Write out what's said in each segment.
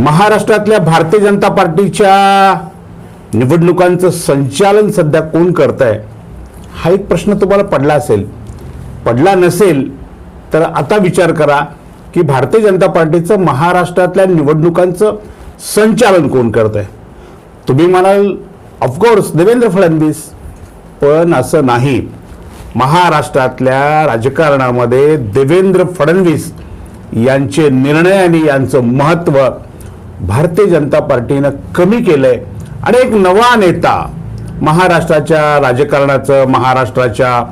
महाराष्ट्रातल्या भारतीय जनता पार्टीच्या निवडणुकांचं संचालन सध्या कोण करत आहे हा एक प्रश्न तुम्हाला पडला असेल. पडला नसेल तर आता विचार करा की भारतीय जनता पार्टीचं महाराष्ट्रातल्या निवडणुकांचं संचालन कोण करत आहे तुम्ही म्हणाल ऑफकोर्स देवेंद्र फडणवीस. पण असं नाही. महाराष्ट्रातल्या राजकारणामध्ये देवेंद्र फडणवीस यांचे निर्णय आणि यांचं महत्त्व भारतीय जनता पार्टीनं कमी केलंय. आणि एक नवा नेता महाराष्ट्राच्या राजकारणाचं महाराष्ट्राच्या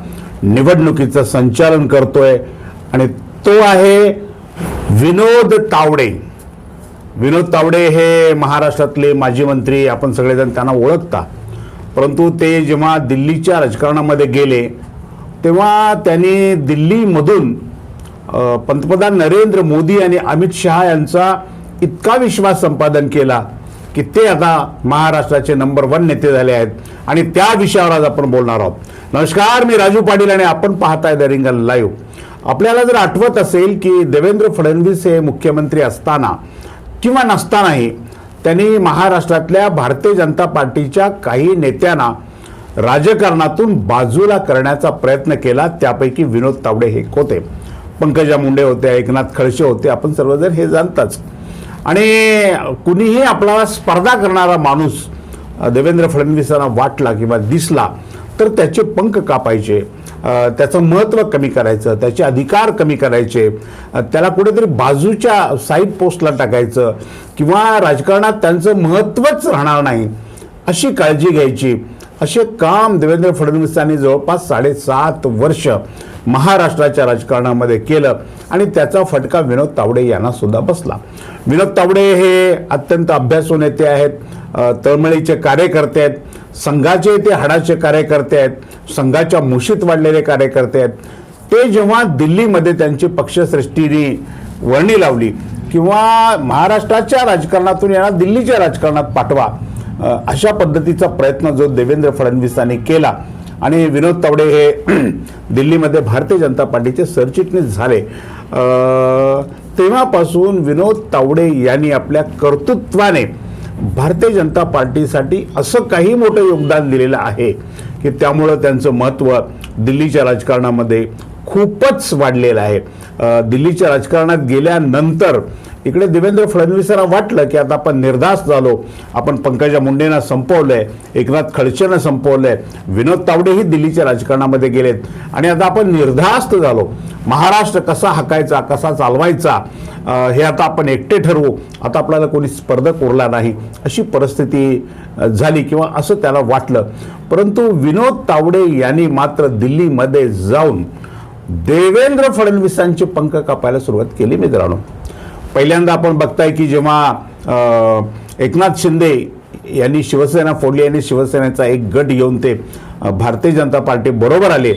निवडणुकीचं संचालन करतोय. आणि तो आहे विनोद तावडे. विनोद तावडे हे महाराष्ट्रातले माजी मंत्री आपण सगळेजण त्यांना ओळखता. परंतु ते जेव्हा दिल्लीच्या राजकारणामध्ये गेले तेव्हा त्यांनी दिल्लीमधून पंतप्रधान नरेंद्र मोदी आणि अमित शहा यांचा इतका विश्वास संपादन केला की ते आता महाराष्ट्राचे नंबर वन नेते झाले आहेत. आणि त्या विषयावर आज आपण बोलणार आहोत. नमस्कार मी राजू पाटील आणि आपण पाहताय द रिंगल लाईव्ह. आपल्याला जर आठवत असेल की देवेंद्र फडणवीस हे मुख्यमंत्री असताना किंवा नसतानाही त्यांनी महाराष्ट्रातल्या भारतीय जनता पार्टीच्या काही नेत्यांना राजकारणातून बाजूला करण्याचा प्रयत्न केला त्यापैकी विनोद तावडे हे होते. पंकजा मुंडे होते एकनाथ खडसे होते आपण सर्वजण हे जाणताच. आणि कुणीही आपला स्पर्धा करणारा माणूस देवेंद्र फडणवीसांना वाटला किंवा दिसला तर त्याचे पंख कापायचे त्याचं महत्त्व कमी करायचं त्याचे अधिकार कमी करायचे त्याला कुठेतरी बाजूच्या साईड पोस्टला टाकायचं किंवा राजकारणात त्यांचं महत्त्वच राहणार नाही अशी काळजी घ्यायची. असे काम देवेंद्र फडणवीसांनी जवळपास साडेसात वर्ष महाराष्ट्राच्या राजकारणामध्ये केलं आणि त्याचा फटका विनोद तावडे यांना सुद्धा बसला. विनोद तावडे हे अत्यंत अभ्यासू नेते आहेत तळमळीचे कार्यकर्ते आहेत संघाचे ते हाडाचे कार्यकर्ते आहेत संघाच्या मुशीत वाढलेले कार्यकर्ते आहेत. ते जेव्हा दिल्लीमध्ये त्यांची पक्षश्रेष्ठीने वर्णी लावली किंवा महाराष्ट्राच्या राजकारणातून यांना दिल्लीच्या राजकारणात पाठवा अशा पद्धतीचा प्रयत्न जो देवेंद्र फडणवीसांनी केला आणि विनोद तावडे हे दिल्लीमध्ये भारतीय जनता पार्टीचे सरचिटणीस झाले. तेव्हापासून विनोद तावडे यांनी आपल्या कर्तृत्वाने भारतीय जनता पार्टीसाठी असं काही मोठं योगदान दिलेलं आहे की त्यामुळं त्यांचं महत्त्व दिल्लीच्या राजकारणामध्ये खूपच वाढलेलं आहे. दिल्लीच्या राजकारणात गेल्यानंतर इकडे देवेंद्र फडणवीसांना वाटलं की आता आपण निर्धास्त झालो. आपण पंकजा मुंडेंना संपवलंय एकनाथ खडसेंना संपवलंय विनोद तावडेही दिल्लीच्या राजकारणामध्ये गेलेत. आणि आता आपण निर्धास्त झालो. महाराष्ट्र कसा हाकायचा कसा चालवायचा हे आता आपण एकटे ठरवू. आता आपल्याला कोणी स्पर्धक उरला नाही. अशी परिस्थिती झाली किंवा असं त्याला वाटलं. परंतु विनोद तावडे यांनी मात्र दिल्लीमध्ये जाऊन देवेंद्र फडणवीसांचे पंख कापायला सुरुवात केली मित्रांनो. पहिल्यांदा आपण बघताय की जेव्हा एकनाथ शिंदे यांनी शिवसेना फोडली आणि शिवसेनेचा एक गट घेऊन ते भारतीय जनता पार्टी बरोबर आले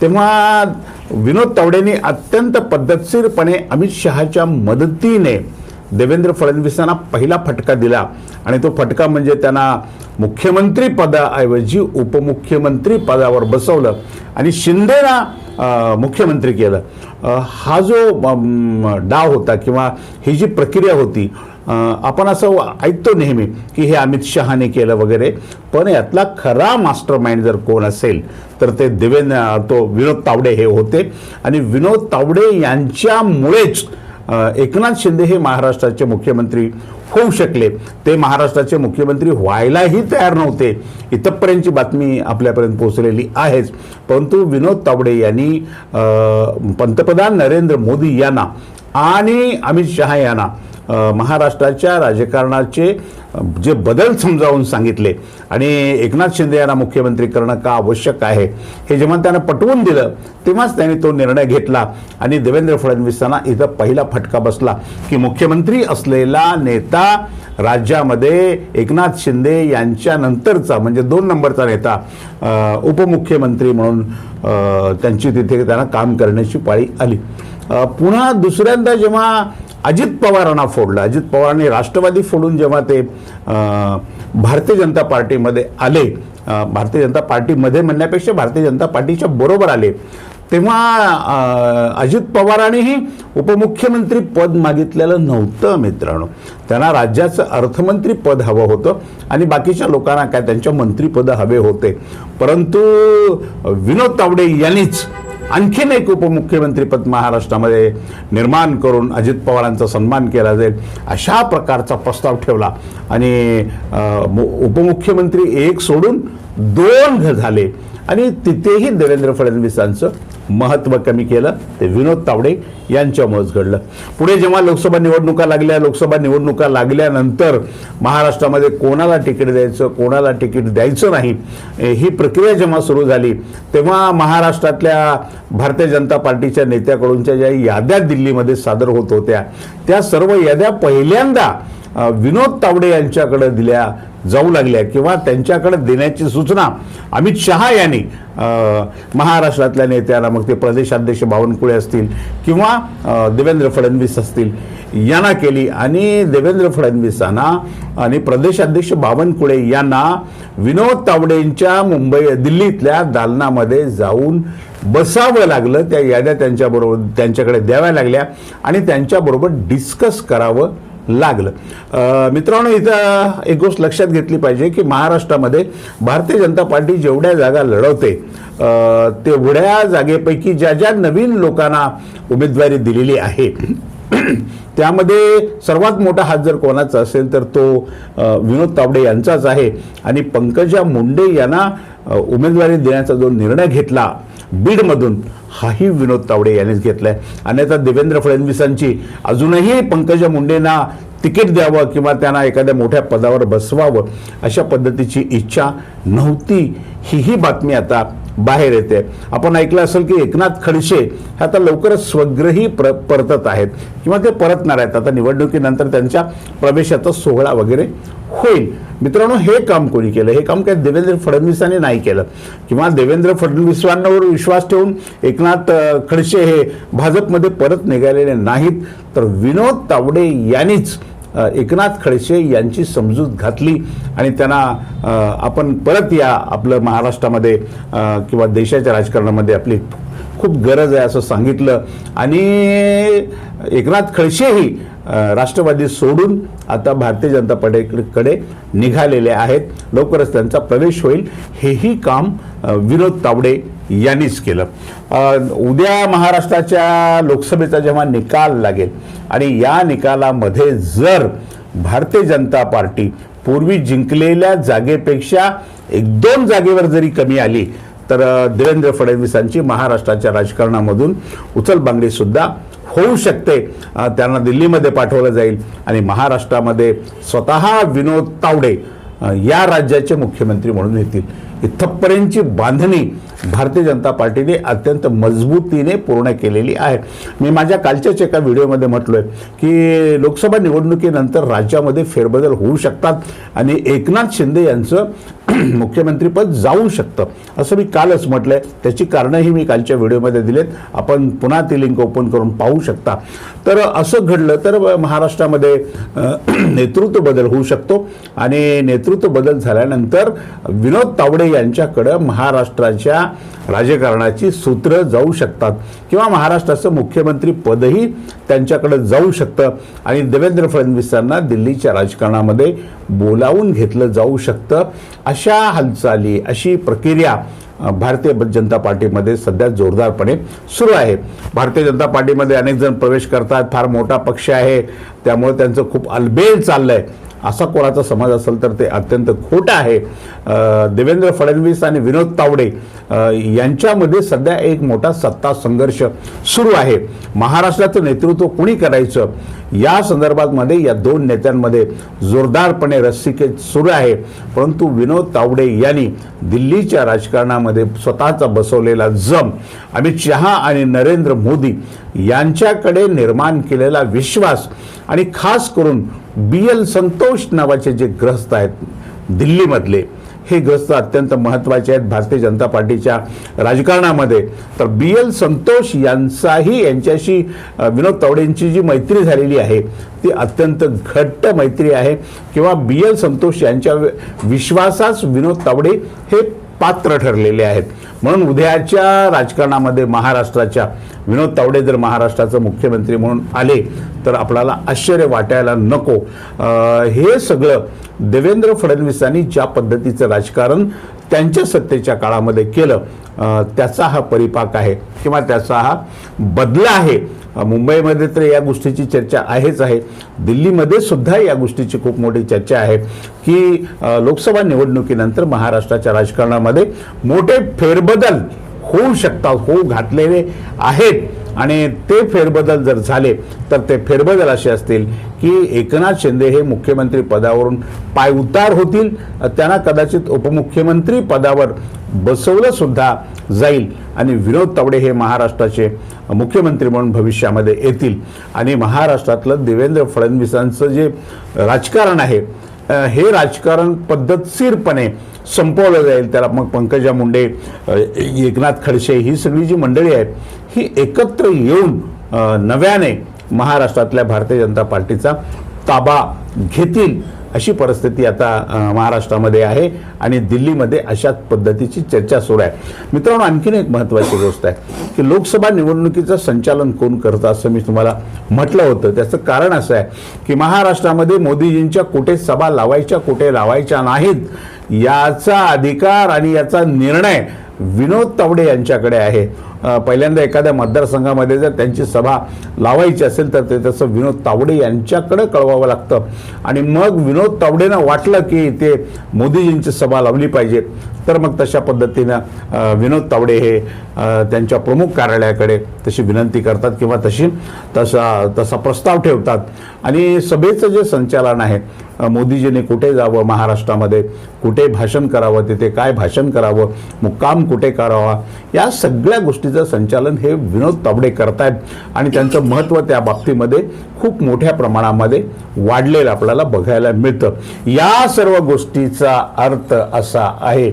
तेव्हा विनोद तावडेंनी अत्यंत पद्धतशीरपणे अमित शहाच्या मदतीने देवेंद्र फडणवीसांना पहिला फटका दिला. आणि तो फटका म्हणजे त्यांना मुख्यमंत्री पदाऐवजी उपमुख्यमंत्री पदावर बसवलं. आणि शिंदेना मुख्यमंत्री केलं. हा जो डाव होता किंवा ही जी प्रक्रिया होती आपण असं ऐकतो नेहमी की हे अमित शहाने केलं वगैरे पण यातला खरा मास्टर माइंड जर कोण असेल तर ते देवेंद्र तो विनोद तावडे हे होते. आणि विनोद तावडे यांच्यामुळेच एकनाथ शिंदे हे महाराष्ट्राचे मुख्यमंत्री होऊ शकले. ते महाराष्ट्राचे मुख्यमंत्री व्हायलाही तयार नव्हते. इथपर्यंतची बातमी आपल्यापर्यंत पोहोचलेली आहेच. परंतु विनोद तावडे यांनी पंतप्रधान नरेंद्र मोदी यांना आणि अमित शहा यांना महाराष्ट्राच्या राजकारणाचे जे बदल समजावून सांगितले. आणि एकनाथ शिंदे यांना मुख्यमंत्री करणं का आवश्यक आहे? हे जेव्हा त्यांना पटवून दिलं तेव्हाच त्यांनी तो निर्णय घेतला. आणि देवेंद्र फडणवीसांना इथं पहिला फटका बसला की मुख्यमंत्री असलेला नेता राज्यामध्ये एकनाथ शिंदे यांच्यानंतरचा म्हणजे दोन नंबरचा नेता उपमुख्यमंत्री म्हणून त्यांची तिथे त्यांना काम करण्याची पाळी आली. पुन्हा दुसऱ्यांदा जेव्हा अजित पवारांना फोडलं. अजित पवारांनी राष्ट्रवादी फोडून जेव्हा ते भारतीय जनता पार्टीमध्ये आले भारतीय जनता पार्टीमध्ये म्हणण्यापेक्षा भारतीय जनता पार्टीच्या बरोबर आले तेव्हा अजित पवारांनीही उपमुख्यमंत्री पद मागितलेलं नव्हतं मित्रांनो. त्यांना राज्याचं अर्थमंत्री पद हवं होतं आणि बाकीच्या लोकांना काय त्यांच्या मंत्रीपद हवे होते. परंतु विनोद तावडे यांनीच आणखीन एक उपमुख्यमंत्रीपद महाराष्ट्रामध्ये निर्माण करून अजित पवारांचा सन्मान केला जाईल अशा प्रकारचा प्रस्ताव ठेवला. आणि उपमुख्यमंत्री एक सोडून दोन घ- झाले. आणि तिथेही देवेंद्र फडणवीसांचं महत्त्व कमी केलं. ते विनोद तावडे यांच्यामुळेच घडलं. पुढे जेव्हा लोकसभा निवडणुका लागल्या लोकसभा निवडणुका लागल्यानंतर महाराष्ट्रामध्ये कोणाला तिकीट द्यायचं कोणाला तिकीट द्यायचं नाही ही प्रक्रिया जेव्हा सुरू झाली तेव्हा महाराष्ट्रातल्या भारतीय जनता पार्टीच्या नेत्याकडूनच्या ज्या याद्या दिल्लीमध्ये सादर होत होत्या त्या सर्व याद्या पहिल्यांदा विनोद तावडे यांच्याकडे दिल्या. जाऊ लागल्या किंवा त्यांच्याकडे देण्याची सूचना. अमित शहा यांनी महाराष्ट्रातल्या नेत्यांना मग ते प्रदेशाध्यक्ष बावनकुळे असतील किंवा देवेंद्र फडणवीस असतील यांना केली. आणि देवेंद्र फडणवीसांना आणि प्रदेशाध्यक्ष बावनकुळे यांना विनोद तावडेंच्या मुंबई दिल्लीतल्या दालनामध्ये जाऊन बसावं लागलं. त्या याद्या त्यांच्याबरोबर त्यांच्याकडे द्याव्या लागल्या. आणि त्यांच्याबरोबर डिस्कस करावं लागलं. मित्रांनो इथं एक गोष्ट लक्षात घेतली पाहिजे की महाराष्ट्रामध्ये भारतीय जनता पार्टी जेवढ्या जागा लढवते तेवढ्या जागेपैकी ज्या ज्या नवीन लोकांना उमेदवारी दिलेली आहे त्यामध्ये सर्वात मोठा हात जर कोणाचा असेल तर तो विनोद तावडे यांचाच आहे. आणि पंकजा मुंडे यांना उमेदवारी देण्याचा जो निर्णय घेतला बीडमधून हाही विनोद तावडे यांनीच घेतलाय. आहे आता देवेंद्र फडणवीसांची अजूनही पंकजा मुंडेंना तिकीट द्यावं किंवा त्यांना एखाद्या मोठ्या पदावर बसवावं अशा पद्धतीची इच्छा नव्हती. हीही बातमी आता बाहेर येते. आपण ऐकलं असेल की एकनाथ खडसे हे आता लवकरच स्वग्रही प्र परतत आहेत. किंवा ते परतणार आहेत. आता निवडणुकीनंतर त्यांच्या प्रवेशाचा सोहळा वगैरे होईल. मित्रांनो हे काम कोणी केलं? हे काम काय देवेंद्र फडणवीसांनी नाही केलं. किंवा देवेंद्र फडणवीसांवर विश्वास ठेवून एकनाथ खडसे हे भाजपमध्ये परत निघालेले नाहीत. तर विनोद तावडे यांनीच एकनाथ खडसे यांची समजूत घातली आणि त्यांना आपण परत या आपलं महाराष्ट्रामध्ये किंवा देशाच्या राजकारणामध्ये आपली खूप गरज आहे असं सांगितलं. आणि एकनाथ खडसेही राष्ट्रवादी सोडून आता भारतीय जनता पार्टीकडे निघालेले आहेत. लवकरच त्यांचा प्रवेश होईल. हेही काम विनोद तावडे यांनीच केलं. उद्या महाराष्ट्राच्या लोकसभेचा जेव्हा निकाल लागेल आणि या निकालामध्ये जर भारतीय जनता पार्टी पूर्वी जिंकलेल्या जागेपेक्षा एक दोन जागेवर जरी कमी आली तर देवेंद्र फडणवीसांची महाराष्ट्राच्या राजकारणामधून उचलबांगडीसुद्धा होऊ शकते. त्यांना दिल्लीमध्ये पाठवलं जाईल आणि महाराष्ट्रामध्ये स्वतः विनोद तावडे या राज्याचे मुख्यमंत्री म्हणून येतील. इथपर्यंतची बांधणी भारतीय जनता पार्टीने अत्यंत मजबूतीने पूर्ण केलेली आहे मी माझ्या कालच्याच एका व्हिडिओमध्ये म्हटलो आहे की लोकसभा निवडणुकीनंतर राज्यामध्ये फेरबदल होऊ शकतात आणि एकनाथ शिंदे यांचं मुख्यमंत्रीपद जाऊ शकतं असं मी कालच म्हटलं आहे त्याची कारणंही मी कालच्या व्हिडिओमध्ये दिलेत. आपण पुन्हा ती लिंक ओपन करून पाहू शकता. तर असं घडलं तर महाराष्ट्रामध्ये नेतृत्व बदल होऊ शकतो आणि नेतृत्व बदल झाल्यानंतर विनोद तावडे यांच्याकडं महाराष्ट्राच्या राजकारणाची सूत्र जाऊ शकतात किंवा महाराष्ट्राचं मुख्यमंत्री पदही त्यांच्याकडे जाऊ शकतं. आणि देवेंद्र फडणवीसांना दिल्लीच्या राजकारणामध्ये बोलावून घेतलं जाऊ शकतं. अशा हालचाली अशी प्रक्रिया भारतीय जनता पार्टीमध्ये सध्या जोरदारपणे सुरू आहे. भारतीय जनता पार्टीमध्ये अनेक जण प्रवेश करतात. फार मोठा पक्ष आहे. त्यामुळे त्यांचं खूप अलबेल आहे असा कोणाचा समाज असेल तर ते अत्यंत खोटं आहे. देवेंद्र फडणवीस आणि विनोद तावडे यांच्यामध्ये सध्या एक मोठा सत्ता संघर्ष सुरू आहे. महाराष्ट्राचं नेतृत्व कुणी करायचं? या संदर्भात मध्ये या दोन नेत्यांमध्ये जोरदारपणे रस्सिकेत सुरू आहे. परंतु विनोद तावडे यांनी दिल्लीच्या राजकारणामध्ये स्वतःचा बसवलेला जम अमित शहा आणि नरेंद्र मोदी यांच्याकडे निर्माण केलेला विश्वास आणि खास करून बी एल संतोष नावाचे जे ग्रस्त आहेत दिल्लीमधले हे ग्रस्त अत्यंत महत्त्वाचे आहेत भारतीय जनता पार्टीच्या राजकारणामध्ये. तर बी एल संतोष यांचाही यांच्याशी विनोद तावडेंची जी मैत्री झालेली आहे ती अत्यंत घट्ट मैत्री आहे. किंवा बी एल संतोष यांच्या विश्वासास विनोद तावडे हे पात्र ठरलेले आहेत. म्हणून उद्याच्या राजकारणामध्ये महाराष्ट्राच्या विनोद तावडे जर महाराष्ट्राचं मुख्यमंत्री म्हणून आले तर आपल्याला आश्चर्य वाटायला नको. हे सगळं देवेंद्र फडणवीसांनी ज्या पद्धतीचं राजकारण त्यांच्या सत्तेच्या काळामध्ये केलं त्याचा हा परिपाक आहे किंवा त्याचा हा बदला आहे. मुंबईमध्ये तर या गोष्टीची चर्चा आहेच आहे. दिल्लीमध्ये सुद्धा या गोष्टीची खूप मोठी चर्चा आहे की लोकसभा निवडणुकीनंतर महाराष्ट्राच्या राजकारणामध्ये मोठे फेरबदल होऊ शकतात होऊ घातलेले आहेत. आणि ते फेरबदल जर झाले तर ते फेरबदल असे असतील की एकनाथ शिंदे हे मुख्यमंत्री पदावरून पायउतार होतील. त्यांना कदाचित उपमुख्यमंत्री पदावर बसवलं सुद्धा जाईल. आणि विनोद तावडे हे महाराष्ट्राचे मुख्यमंत्री म्हणून भविष्यामध्ये येतील. आणि महाराष्ट्रातलं देवेंद्र फडणवीसांचं जे राजकारण आहे हे राजकारण पद्धतशीरपणे संपवलं जाईल. त्याला मग पंकजा मुंडे एकनाथ खडसे ही सगळी जी मंडळी आहेत ही एकत्र येऊन नव्याने महाराष्ट्रातल्या भारतीय जनता पार्टीचा ताबा घेतील. अशी परिस्थिती आता महाराष्ट्रामध्ये आहे आणि दिल्लीमध्ये अशाच पद्धतीची चर्चा सुरू आहे. मित्रांनो आणखीन एक महत्त्वाची गोष्ट आहे की लोकसभा निवडणुकीचं संचालन कोण करतं असं मी तुम्हाला म्हटलं होतं. त्याचं कारण असं आहे की महाराष्ट्रामध्ये मोदीजींच्या कुठे सभा लावायच्या कुठे लावायच्या नाहीत याचा अधिकार आणि याचा निर्णय विनोद तावडे यांच्याकडे आहे. पहिल्यांदा एखाद्या मतदारसंघामध्ये जर त्यांची सभा लावायची असेल तर ते तसं विनोद तावडे यांच्याकडे कळवावं लागतं. आणि मग विनोद तावडेनं वाटलं की ते मोदीजींची सभा लावली पाहिजे. तर मग तशा पद्धतीनं विनोद तावडे हे त्यांच्या प्रमुख कार्यालयाकडे तशी विनंती करतात किंवा तशी तसा तसा प्रस्ताव ठेवतात. आणि सभेचं जे संचालन आहे मोदीजींनी कुठे जावं महाराष्ट्रामध्ये कुठे भाषण करावं तिथे काय भाषण करावं मुक्काम कुठे करावा या सगळ्या गोष्टीचं संचालन हे विनोद तावडे करतायत. आणि त्यांचं महत्त्व त्या बाबतीमध्ये खूप मोठ्या प्रमाणामध्ये वाढलेलं आपल्याला बघायला मिळतं. या सर्व गोष्टीचा अर्थ असा आहे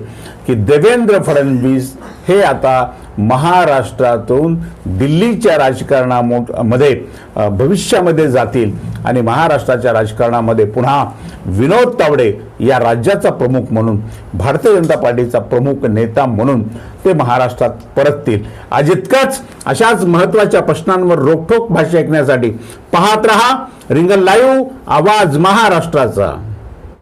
की देवेंद्र फडणवीस हे आता महाराष्ट्रातून दिल्लीच्या राजकारणामध्ये भविष्यामध्ये जातील आणि महाराष्ट्राच्या राजकारणामध्ये पुन्हा विनोद तावडे या राज्याचा प्रमुख म्हणून भारतीय जनता पार्टीचा प्रमुख नेता म्हणून ते महाराष्ट्रात परततील. आज इतकंच अशाच महत्त्वाच्या प्रश्नांवर रोखोक भाषा ऐकण्यासाठी पाहत रहा रिंगल लाईव्ह आवाज महाराष्ट्राचा.